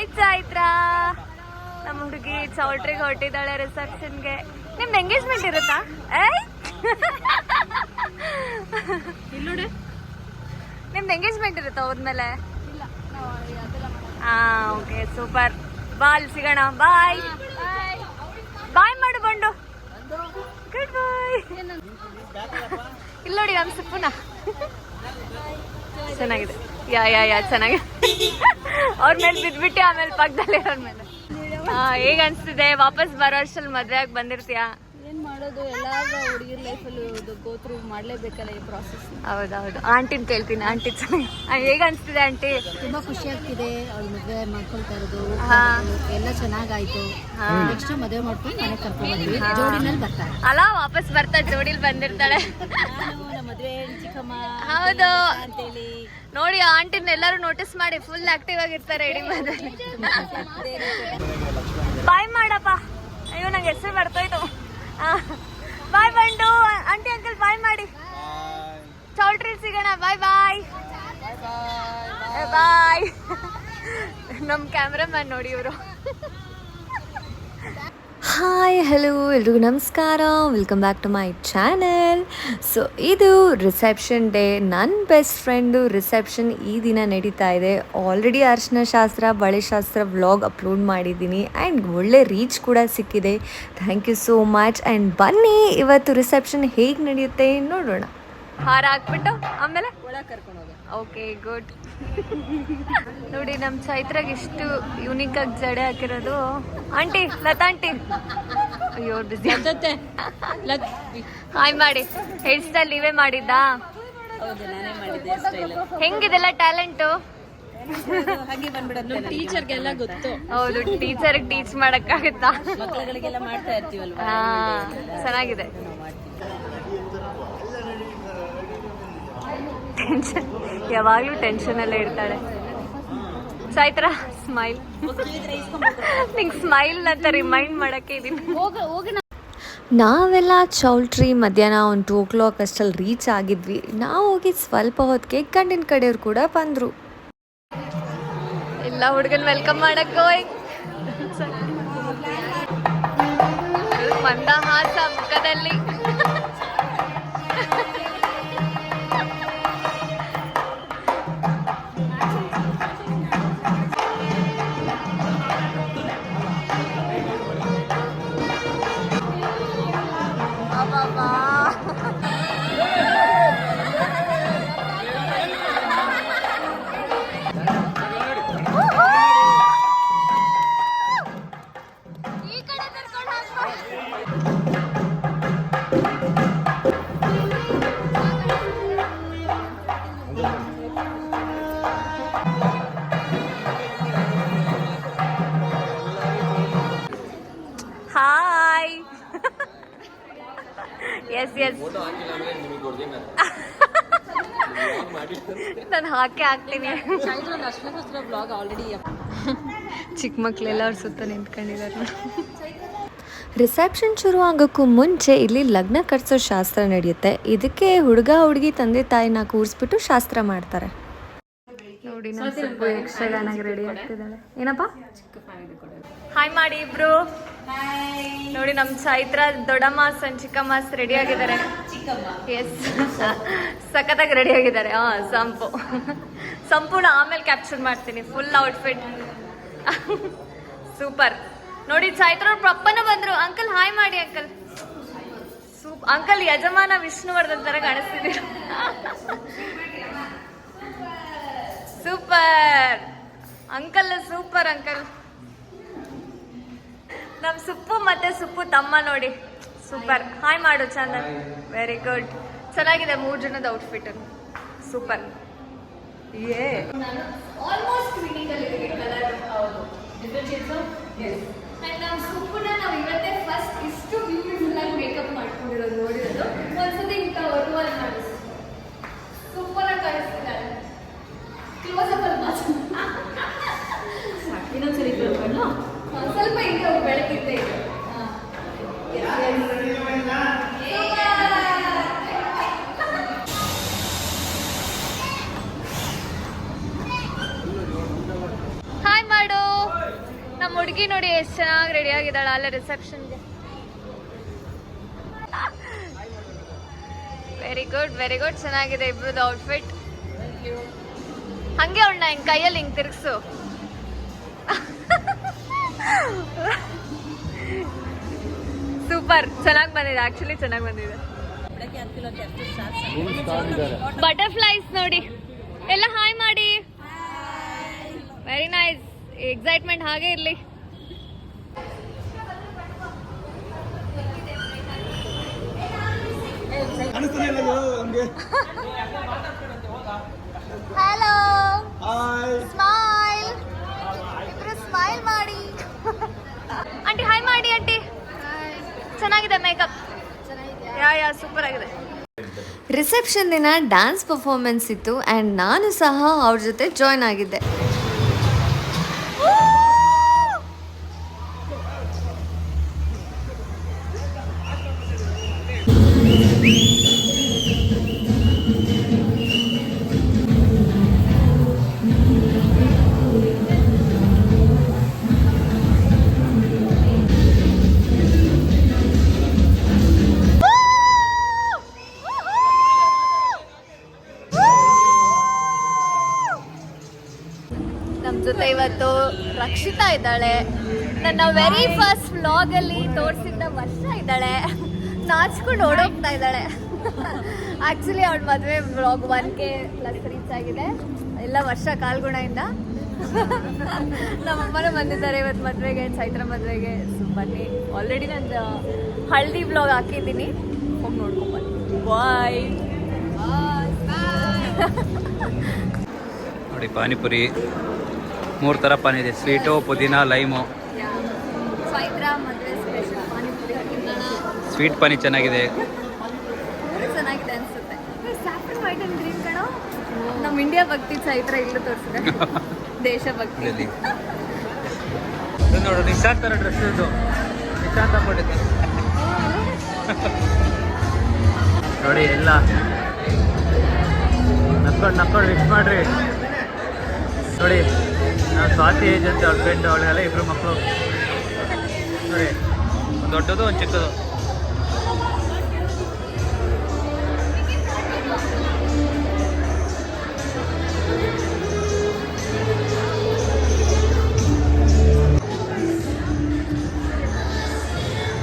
Hi Chaitra ನಮ್ಮ ಹುಡುಗಿ ಚೌಟ್ರಿಗೆ ಹೊಟ್ಟಿದ್ದಾಳೆ ರಿಸೆಪ್ಷನ್ಗೆ ನಿಮ್ದು ಎಂಗೇಜ್ಮೆಂಟ್ ಇರುತ್ತಾ? ಏಯ್! ಇಲ್ಲೋಡೆ ನಿಮ್ದು ಎಂಗೇಜ್ಮೆಂಟ್ ಇರುತ್ತಾ ಹೋದ್ಮೇಲೆ? ಹಾ ಓಕೆ ಸೂಪರ್. ಬಾ ಅಲ್ಲಿ ಸಿಗೋಣ. ಬಾಯ್. ಬಾಯ್ ಮಾಡು ಬಂಡು. ಗುಡ್ ಬಾಯ್ ಇಲ್ಲೋಡಿ ನೋಡಿ ನಮ್ಮ ಸುಪ್ಪುನ. ಚೆನ್ನಾಗಿದೆ. ಯಾ ಯಾ ಯಾ ಚೆನ್ನಾಗಿದೆ ಅವ್ರ ಮೇಲೆ ಬಿದ್ಬಿಟ್ಟು ಆಮೇಲೆ ಪಕ್ಕದಲ್ಲಿ ಅವ್ರ ಮೇಲೆ. ಹಾ ಹೇಗ ಅನ್ಸ್ತಿದೆ? ವಾಪಸ್ ಬರೋ ವರ್ಷದಲ್ಲಿ ಮದ್ವೆ ಆಗಿ ಬಂದಿರ್ತೀಯಾ? ಏನ್ ಮಾಡೋದು? ಎಲ್ಲ ಹುಡುಗಿರ ಲೈಫಲ್ಲಿ ಗೋತ್ರು ಮಾಡ್ಲೇಬೇಕಲ್ಲ ಈ ಪ್ರಾಸೆಸ್ ಹೌದೌದು. ಆಂಟಿನ ಕೇಳ್ತೀನಿ. ಆಂಟಿ ಚೆನ್ನಾಗಿ. ಹೇಗ ಅನಿಸ್ತಿದೆ ಆಂಟಿ? ತುಂಬಾ ಖುಷಿ ಆಗ್ತಿದೆ. ಅವ್ರ ಮದುವೆ ಮಾಡ್ಕೊಳ್ತಾ ಇರೋದು. ಎಲ್ಲ ಚೆನ್ನಾಗಾಯ್ತು. ಹಾ. ನೆಕ್ಸ್ಟ್ ಮದುವೆ ಮಾಡ್ಕೊಂಡು ಮನೆ ಕರ್ಕೊಂಡು ಬಂದ್ವಿ. ಜೋಡಿನಲ್ಲಿ ಬರ್ತಾರೆ. ಅಲ್ಲ ವಾಪಸ್ ಬರ್ತಾ ಜೋಡಿಲ್ ಬಂದಿರ್ತಾಳೆ. ಮದ್ವೆ ಹೌದು. ನೋಡಿ ಆಂಟಿನ ಎಲ್ಲರೂ ನೋಟಿಸ್ ಮಾಡಿ ಫುಲ್ ಆಕ್ಟಿವ್ ಆಗಿರ್ತಾರೆ ಇಡೀ ಬಾಯ್ ಮಾಡಪ್ಪ. ಅಯ್ಯೋ ನಂಗೆ ಹೆಸರು ಬರ್ತೋಯ್ತು ಬಾಯ್ ಬಂಡು. ಆಂಟಿ ಅಂಕಲ್ ಬಾಯ್ ಮಾಡಿ. ಚೌಲ್ಟ್ರಿ ಸಿಗೋಣ. ಬಾಯ್ ಬಾಯ್ ಬಾಯ್ ನಮ್ಮ ಕ್ಯಾಮ್ರಾಮ್ಯಾನ್ ನೋಡಿ ಇವರು. ಹಾಯ್ ಹಲೋ ಎಲ್ರಿಗೂ ನಮಸ್ಕಾರ. Welcome back to my channel so ಇದು ರಿಸೆಪ್ಷನ್ ಡೇ ನನ್ನ ಬೆಸ್ಟ್ ಫ್ರೆಂಡು ರಿಸೆಪ್ಷನ್ ಈ ದಿನ ನಡೀತಾ ಇದೆ. ಆಲ್ರೆಡಿ ಅರ್ಶನ ಶಾಸ್ತ್ರ ಬಳೆ ಶಾಸ್ತ್ರ ವ್ಲಾಗ್ ಅಪ್ಲೋಡ್ ಮಾಡಿದ್ದೀನಿ ಆ್ಯಂಡ್ ಒಳ್ಳೆ ರೀಚ್ ಕೂಡ ಸಿಕ್ಕಿದೆ. Thank you so much and ಬನ್ನಿ ಇವತ್ತು ರಿಸೆಪ್ಷನ್ ಹೇಗೆ ನಡೆಯುತ್ತೆ ನೋಡೋಣ. ಹಾರ ಹಾಕ್ಬಿಟ್ಟು ಆಮೇಲೆ? ಒಳಗೆ ಕರ್ಕೊಂಡು ಓಕೆ ಗುಡ್ ನೋಡಿ ನಮ್ಮ ಚೈತ್ರಾಗ ಇಷ್ಟು ಯುನೀಕ್ ಆಗಿ ಜಡೆ ಹಾಕಿರೋದು. Aunty Lata aunty. ಅಯ್ಯೋ ಬಿಸಿ ಹಾಯ್ ಮಾಡಿ. ಹೇರ್ ಸ್ಟೈಲ್ ನೀವೇ ಮಾಡಿದ್ದಾ? ಹೆಂಗಿದೆಲ್ಲ ಟ್ಯಾಲೆಂಟು ಹಾಗೆ ಬಂದ್ಬಿಡೋದು ಟೀಚರ್ಗೆಲ್ಲ ಗೊತ್ತು. ಹೌದು ಟೀಚರ್ ಟೀಚ್ ಮಾಡಕ್ಕಾಗುತ್ತಾ? ಮಕ್ಕಳುಗಳಿಗೆಲ್ಲ ಮಾಡ್ತಾ ಇರ್ತೀವಲ್ವಾ? ಹಾ ಚೆನ್ನಾಗಿದೆ. ಟೆನ್ಷನ್ ಯಾವಾಗಲೂ ಎಲ್ಲ ಇರ್ತಾಳೆ. ಸಾಯ್ತ್ರ ಸ್ಮೈಲ್ ನಿಂಗೆ ಸ್ಮೈಲ್ ಅಂತ ರಿಮೈಂಡ್ ಮಾಡಕ್ಕೆ ಇದೀನಿ. ಹೋಗ ಹೋಗಿ ನಾವೆಲ್ಲ ಚೌಲ್ಟ್ರಿ ಮಧ್ಯಾಹ್ನ ಒಂದು ಟೂ ಓ ಕ್ಲಾಕ್ ಅಷ್ಟಲ್ಲಿ ರೀಚ್ ಆಗಿದ್ವಿ. ನಾವು ಹೋಗಿ ಸ್ವಲ್ಪ ಹೊತ್ತಿಗೆ ಗಂಡಿನ ಕಡೆಯವ್ರು ಕೂಡ ಬಂದರು. ಎಲ್ಲ ಹುಡುಗನ ವೆಲ್ಕಮ್ ಮಾಡಕ್ಕೆ ಮಂದಹಾಸ ಮುಖದಲ್ಲಿ. ಹಾಯ್ ಎಸ್ ಎಸ್ ನಾನು ಹಾಕಿ ಹಾಕ್ತೀನಿ. ಅಶ್ವಶಾಸ್ತ್ರ ಬ್ಲಾಗ್ ಆಲ್ರೆಡಿ ಚಿಕ್ಕ ಮಕ್ಳೆಲ್ಲ ಅವ್ರ ಸುತ್ತ ನಿಂತ್ಕೊಂಡಿದ್ದಾರೆ ರಿಸೆಪ್ಷನ್ ಶುರು ಆಗೋಕ್ಕೂ ಮುಂಚೆ ಇಲ್ಲಿ ಲಗ್ನ ಕಟ್ಸೋ ಶಾಸ್ತ್ರ ನಡೆಯುತ್ತೆ. ಇದಕ್ಕೆ ಹುಡುಗ ಹುಡುಗಿ ತಂದೆ ತಾಯಿನ ಕೂರಿಸ್ಬಿಟ್ಟು ಶಾಸ್ತ್ರ ಮಾಡ್ತಾರೆ. ನೋಡಿ ನಮ್ಮ ಸ್ವಲ್ಪ ಯಕ್ಷಗಾನಕ್ಕೆ ರೆಡಿ ಆಗ್ತಿದ್ದಾಳೆ. ಏನಪ್ಪ? ಹಾಯ್ ಮಾಡಿ ಇಬ್ರು. ನೋಡಿ ನಮ್ಮ ಚೈತ್ರ ದೊಡ್ಡಮ್ಮ ಚಿಕ್ಕಮ್ಮ ರೆಡಿ ಆಗಿದ್ದಾರೆ. ಎಸ್ ಸಖತ್ತಾಗಿ ರೆಡಿ ಆಗಿದ್ದಾರೆ. ಹಾ ಸಂಪು. ಸಂಪೂರ್ಣ ಆಮೇಲೆ ಕ್ಯಾಪ್ಚರ್ ಮಾಡ್ತೀನಿ. ಫುಲ್ ಔಟ್ಫಿಟ್ ಸೂಪರ್ ನೋಡಿ ಸಾಯಿತ್ರ ಪ್ರಪ್ಪನ ಪಪ್ಪನ ಬಂದ್ರು. ಅಂಕಲ್ ಹಾಯ್ ಮಾಡಿ ಅಂಕಲ್. ಸೂಪ್ ಅಂಕಲ್ ಯಜಮಾನ ವಿಷ್ಣುವರ್ಧನ್ ತರ ಕಾಣಿಸ್ತಿದ್ದೀರ ಸೂಪರ್. Uncle super uncle. ನಮ್ ಸುಪ್ಪು ಮತ್ತೆ ಸುಪ್ಪು ತಮ್ಮ ನೋಡಿ. ಸೂಪರ್. ಹಾಯ್ ಮಾಡು ಚಂದ ವೆರಿ ಗುಡ್ ಚೆನ್ನಾಗಿದೆ ಮೂರ್ ಜನದ ಔಟ್ಫಿಟ್ ಸೂಪರ್. ಏ ಆಲ್ಮೋಸ್ಟ್ ಕ್ಲಿನಿಕ್ ಅಲ್ಲಿ ಕಲರ್ ಹೌದು ನಮ್ಮ ಸುಪ್ಪುನ ನಾವು ಇವತ್ತೇ ಫಸ್ಟ್ ಇಷ್ಟು ಬ್ಯೂಟಿಫುಲ್ ಆಗಿ ಮೇಕಪ್ ಮಾಡ್ಕೊಂಡಿರೋದು ನೋಡಿರೋದು. ಒಂದ್ಸತಿ ಇಂಥ ಒರುವಲ್ಲಿ ಮಾಡಿಸ್ ಸೂಪರ್ ಆಗಿ ಕಾಣಿಸ್ತಿದ್ದಾರೆ ಕ್ಲೋಸ್ ಅಪ್ ಅಲ್ಲಿ ಮಾತ್ರ. ಇನ್ನೊಂದ್ಸರಿ ಕೇಳ್ಕೊಂಡು ಸ್ವಲ್ಪ ಹಿಂಗೆ ಅವ್ರು ಬೆಳಕಿದ್ದೆ ಇದೆ ಹುಡುಗಿ ನೋಡಿ ಎಷ್ಟು ಚೆನ್ನಾಗಿ ರೆಡಿ ಆಗಿದ್ದಾಳೆ ಅಲ್ಲೇ ರಿಸೆಪ್ಷನ್ಗೆ ವೆರಿ ಗುಡ್ ವೆರಿ ಗುಡ್ ಚೆನ್ನಾಗಿದೆ ಇಬ್ಬರದ್ದು ಔಟ್ಫಿಟ್ ಹಂಗೆ ಉಣ್ಣ ಹಿಂಗೆ ಕೈಯಲ್ಲಿ ಹಿಂಗೆ ತಿರ್ಗಿಸು. ಸೂಪರ್ ಚೆನ್ನಾಗಿ ಬಂದಿದೆ. ಆಕ್ಚುಲಿ ಚೆನ್ನಾಗಿ ಬಂದಿದೆ. ಬಟರ್ಫ್ಲೈಸ್ ನೋಡಿ. ಎಲ್ಲ ಹಾಯ್ ಮಾಡಿ. ವೆರಿ ನೈಸ್ ಎಕ್ಸೈಟ್ಮೆಂಟ್ ಹಾಗೆ ಇರಲಿ. ಹಲೋ ಸ್ಮೈಲ್ ಇಬ್ರು ಸ್ಮೈಲ್ ಮಾಡಿ. ಆಂಟಿ ಹಾಯ್ ಮಾಡಿ ಆಂಟಿ ಚೆನ್ನಾಗಿದೆ ಮೇಕಪ್ ಯಾ ಯಾ ಸೂಪರ್ ಆಗಿದೆ. ರಿಸೆಪ್ಷನ್ ದಿನ ಡ್ಯಾನ್ಸ್ ಪರ್ಫಾರ್ಮೆನ್ಸ್ ಇತ್ತು ಆ್ಯಂಡ್ ನಾನು ಸಹ ಅವ್ರ ಜೊತೆ ಜಾಯ್ನ್ ಆಗಿದ್ದೆ. ರಕ್ಷಿತಾ ಇದ್ದಾಳೆ. ನನ್ನ ವೆರಿ ಫಸ್ಟ್ ವ್ಲಾಗಲ್ಲಿ ತೋರಿಸಿದ್ದ ವರ್ಷ ಇದ್ದಾಳೆ. ನಾಚ್ಕೊಂಡು ಓಡೋಗ್ತಾ ಇದ್ದಾಳೆ. ಆಕ್ಚುಲಿ ಅವಳ ಮದುವೆ vlog one K plus reach ಆಗಿದೆ. ಎಲ್ಲ ವರ್ಷ ಕಾಲ್ಗುಣದಿಂದ ನಮ್ಮಮ್ಮನೂ ಬಂದಿದ್ದಾರೆ ಇವತ್ತು ಮದುವೆಗೆ, ಚೈತ್ರ ಮದುವೆಗೆ. ಬನ್ನಿ. ಆಲ್ರೆಡಿ ನಂದು ಹಳ್ದಿ ವ್ಲಾಗ್ ಹಾಕಿದ್ದೀನಿ. ಹೋಗಿ ನೋಡ್ಕೊಂಬನ್ನಿ ಬಾಯ್ ನೋಡಿ, ಪಾನಿಪುರಿ. ಮೂರು ಥರ ಪಾನಿ ಇದೆ. ಸ್ವೀಟು ಪುದೀನ ಲೈಮು. ಸ್ವೀಟ್ ಪಾನಿ ಚೆನ್ನಾಗಿದೆ. ನಮ್ಮ ಇಂಡಿಯಾ ಭಕ್ತಿ ಚೈತ್ರ ಇಲ್ಲೂ ತೋರಿಸಿದೆ ದೇಶ ಭಕ್ತಿ ನೋಡು ನಿಶಾಂತ್ ಥರ ಡ್ರೆಸ್ ಇದು ನಿಶಾಂತ್ ಹಾಕೊಂಡಿದ್ದೆ. ನೋಡಿ ಎಲ್ಲ. ನಕ್ಕೊಂಡು ನಕ್ಕೊಂಡು ವಿಶ್ ಮಾಡ್ರಿ. ನೋಡಿ. ನಾವು ಸ್ವಾತಿ ಏಜ್ ಅಂತ ಅವ್ಳ ಫ್ರೆಂಡ್ ಅವಳೆಲ್ಲ ಇಬ್ರು ಮಕ್ಕಳು ನೋಡಿ ಒಂದು ದೊಡ್ಡದು ಒಂದು ಚಿಕ್ಕದು.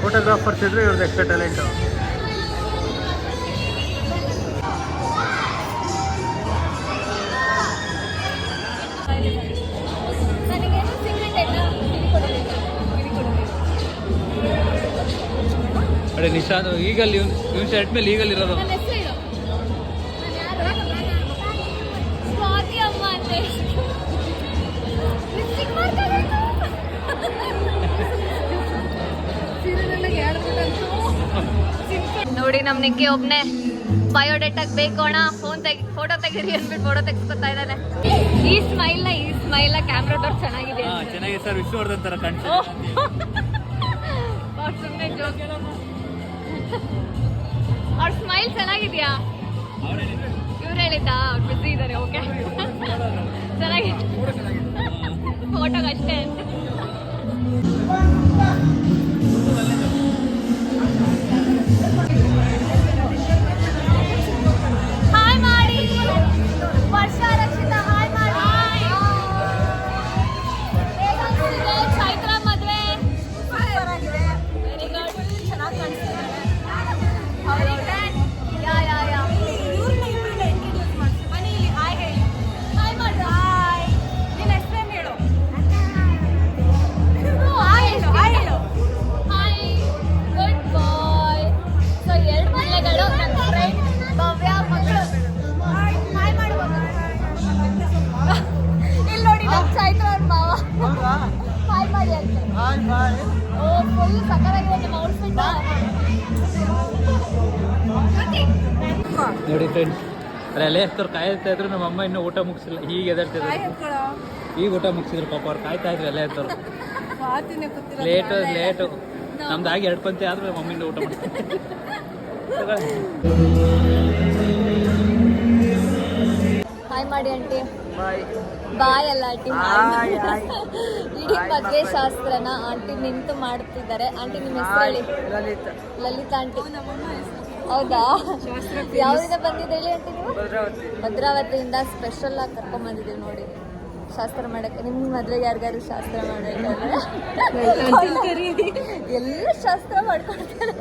ಫೋಟೋಗ್ರಾಫರ್ಸ್ ಇದ್ರೆ ಇವ್ರದ್ದು ಎಕ್ಸ್ಟ್ರಾ ಟ್ಯಾಲೆಂಟು ಯಾರು? ಸ್ವಾತಿ ಅಮ್ಮ ಅಂತ ಲಿಪ್ಸ್ಟಿಕ್ ಮಾಡ್ಕೋಬೇಕು ನೋಡಿ ನಮ್ ನಿಕ್ಕೆ ಒಬ್ನೇ ಬಯೋಡೇಟಾಗ್ ಬೇಕೋಣ ಅಣ್ಣ. ಫೋನ್ ತೆಗಿ ಫೋಟೋ ತೆಗೀರಿ ಅಂದ್ಬಿಟ್ಟು ಫೋಟೋ ತೆಗಿಸ್ಕೊತಾ ಇದ್ದಾನೆ. ಈ ಸ್ಮೈಲ್ನ ಈ ಸ್ಮೈಲ್ನ ಕ್ಯಾಮ್ರಾದವ್ರು ಚೆನ್ನಾಗಿದೆ ಚೆನ್ನಾಗಿದೆ ಸರ್ ವಿಷ್ಣುವರ್ಧನ್ ಥರ ಕಾಣ್ತಾ ಅವ್ರ ಚೆನ್ನಾಗಿದ್ಯಾ? ಇವ್ರು ಹೇಳಿದ್ದಾ? ಬಿಸಿ ಇದ್ದಾರೆ ಓಕೆ ಚೆನ್ನಾಗಿದೆ ಫೋಟೋಗೆ ಅಷ್ಟೇ. ಹಾಯ್ ನೋಡಿ ಫ್ರೆಂಡ್ಸ್ ಅಲ್ಲೇ ಎಷ್ಟವ್ರು ಕಾಯ್ತಾ ಇದ್ರು ನಮ್ಮ ಅಮ್ಮ ಇನ್ನೂ ಊಟ ಮುಗಿಸಿಲ್ಲ. ಈಗ ಎದರ್ತಿದ್ರು ಈಗ ಊಟ ಮುಗಿಸಿದ್ರು ಪಾಪ ಅವ್ರು ಕಾಯ್ತಾ ಇದ್ರು ಅಲ್ಲೇ ಎತ್ತವ್ರು ಲೇಟು ಲೇಟು ನಮ್ದು ಆಗಿ ಎರಡು ಪಂತೆ ಆದ್ರೆ ನಮ್ಮ ಅಮ್ಮಿಂದ ಊಟ ಮಾಡಿ ಬಾಯ್ ಮಾಡಿ ಆಂಟಿ. ಬಾಯ್ ಅಲ್ಲ ಆಂಟಿ. ಇಡೀ ಮದ್ವೆ ಶಾಸ್ತ್ರನ ಆಂಟಿ ನಿಂತು ಮಾಡ್ತಿದ್ದಾರೆ ಆಂಟಿ ನಿಮ್ಮ ಹೆಸರು ಹೇಳಿ ಲಲಿತಾ ಆಂಟಿ. ಹೌದಾ? ಯಾವ್ರಿಂದ ಬಂದಿದೆ ಹೇಳಿ ಆಂಟಿ ನೀವು? ಭದ್ರಾವತಿಯಿಂದ ಸ್ಪೆಷಲ್ ಆಗಿ ಕರ್ಕೊಂಡ್ ಬಂದಿದ್ದೀವಿ ನೋಡಿ. ಶಾಸ್ತ್ರ ಮಾಡಕ್ಕೆ. ನಿಮ್ಮ ಮದ್ವೆಗೆ ಯಾರಿಗಾರು ಶಾಸ್ತ್ರ ಮಾಡಬೇಕಾದ್ರೆ? ಎಲ್ಲ ಶಾಸ್ತ್ರ ಮಾಡ್ಕೊಡ್ತಾರೆ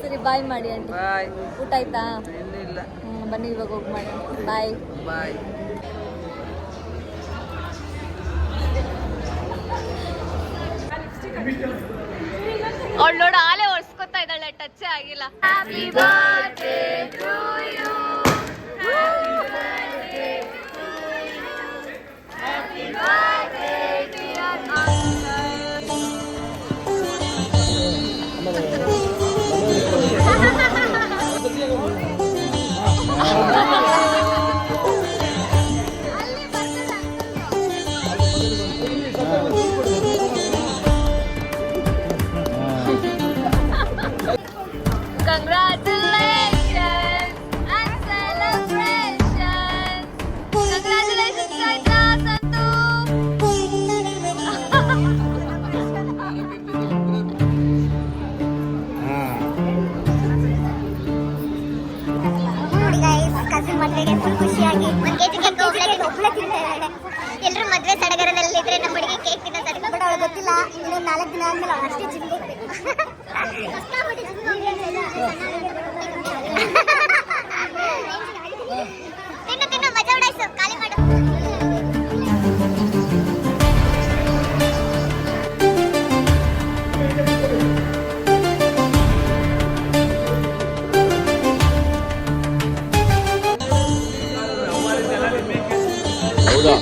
ಸರಿ ಬಾಯ್ ಮಾಡಿ ಆಂಟಿ. ಊಟ ಆಯ್ತಾ? ಹ್ಮ್, ಬನ್ನಿ ಇವಾಗ ಹೋಗಿ ಮಾಡಿ ಬಾಯ್ ಅವಳು ನೋಡು ಆಲೆ ಒರ್ಸ್ಕೊತಾ ಇದ್ದಾಳೆ ಟಚ್ಚೇ ಆಗಿಲ್ಲ. ಹ್ಯಾಪಿ ಫುಲ್ ಖುಷಿಯಾಗಿ. ತಿಂತಾ ಎಲ್ಲರೂ ಮದ್ವೆ ಸಡಗರದಲ್ಲಿ ಇದ್ರೆ ನಮ್ಮ ಹುಡುಗಿ ಕೇಕ್ ತಿನ್ನೋ ಬಟ್ ಅವಳು ಗೊತ್ತಿಲ್ಲ ಇನ್ನೊಂದು ನಾಲ್ಕು ದಿನ ಆದ್ಮೇಲೆ ಅವಳು ಅಷ್ಟೇ ಚಿಂತೆ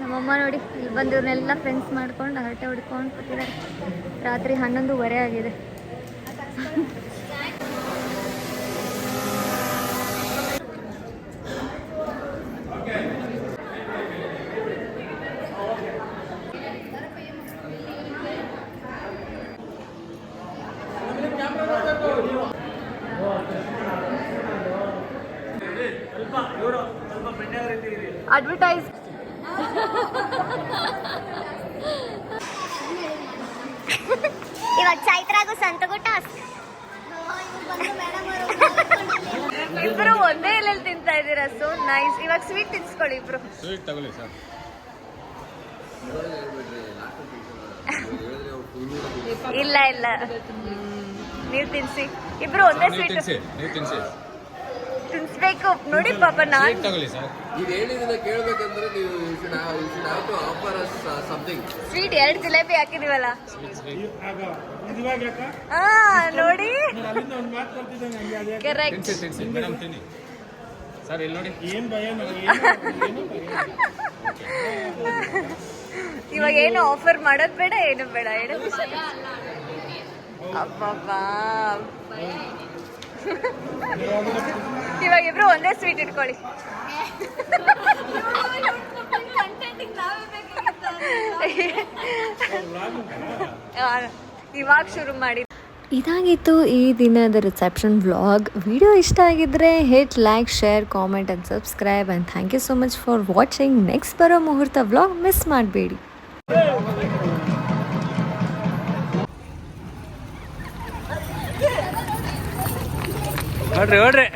ನಮ್ಮಮ್ಮ ನೋಡಿ ಇಲ್ಲಿ ಬಂದಿವ್ರನ್ನೆಲ್ಲ ಫ್ರೆಂಡ್ಸ್ ಮಾಡ್ಕೊಂಡು ಹರಟೆ ಹೊಡ್ಕೊಂಡು ಕೂತಿದ್ದಾರೆ. ರಾತ್ರಿ ಹನ್ನೊಂದುವರೆ ಆಗಿದೆ ಅಡ್ವರ್ಟೈಸ್ ಇವಾಗ ಚೈತ್ರಾಗೂ ಸಂತಗೂ ಟಾಸ್ಕ್ ಇಬ್ರು ಒಂದೇ ಎಲ್ಲೆಲ್ಲಿ ತಿಂತಾ ಇದ್ದೀರಾ ಸೊ ನೈಸ್ ಇವಾಗ ಸ್ವೀಟ್ ತಿನ್ಸ್ಕೊಳ್ಳಿ ಇಬ್ರು. ಸ್ವೀಟ್ ತಗೊಳ್ಳಿ ಸರ್ ಇಲ್ಲ ಇಲ್ಲ. ನೀವು ತಿನ್ಸಿ. ಇಬ್ರು ಒಂದೇ ಸ್ವೀಟ್ ನೀವು ತಿನ್ಸಿ ತಿನ್ಸ್ಬೇಕು. ನೋಡಿ ಪಾಪ ನಾನು ತಗೊಳ್ಳಿ ಸರ್ ಇದು ಹೇಳಿದ್ದನ್ನ ಕೇಳಬೇಕಂದ್ರೆ ನೀವು you should you should have to offer us something sweet ಎರಡು ಜಿಲೇಬಿ ಹಾಕಿದೀವಲ್ಲ. ಆ ನೋಡಿ. ಕರೆಕ್ಟ್ ತಿನ್ಸಿ ತಿನ್ಸಿ. ಮೇಡಮ್ ತಿನ್ನಿ. ಸರ್ ಇಲ್ಲಿ ನೋಡಿ. ಇವಾಗ ಏನು ಆಫರ್ ಮಾಡೋದ್ ಬೇಡ ಏನು ಬೇಡ ಏನು ಅಬ್ಬಬ್ಬಾ. ಇವಾಗ ಇಬ್ರು ಒಂದೇ ಸ್ವೀಟ್ ಇಟ್ಕೊಳ್ಳಿ. ಇವಾಗ ಶುರು ಮಾಡಿ. ಇದಾಗಿತ್ತು ಈ ದಿನದ ರಿಸೆಪ್ಷನ್ ವ್ಲಾಗ್ ವಿಡಿಯೋ ಇಷ್ಟ ಆಗಿದ್ದರೆ hit like share comment and subscribe and thank you so much for watching next ಬರೋ ಮುಹೂರ್ತ ವ್ಲಾಗ್ ಮಿಸ್ ಮಾಡಬೇಡಿ. ನೋಡ್ರಿ ನೋಡ್ರಿ.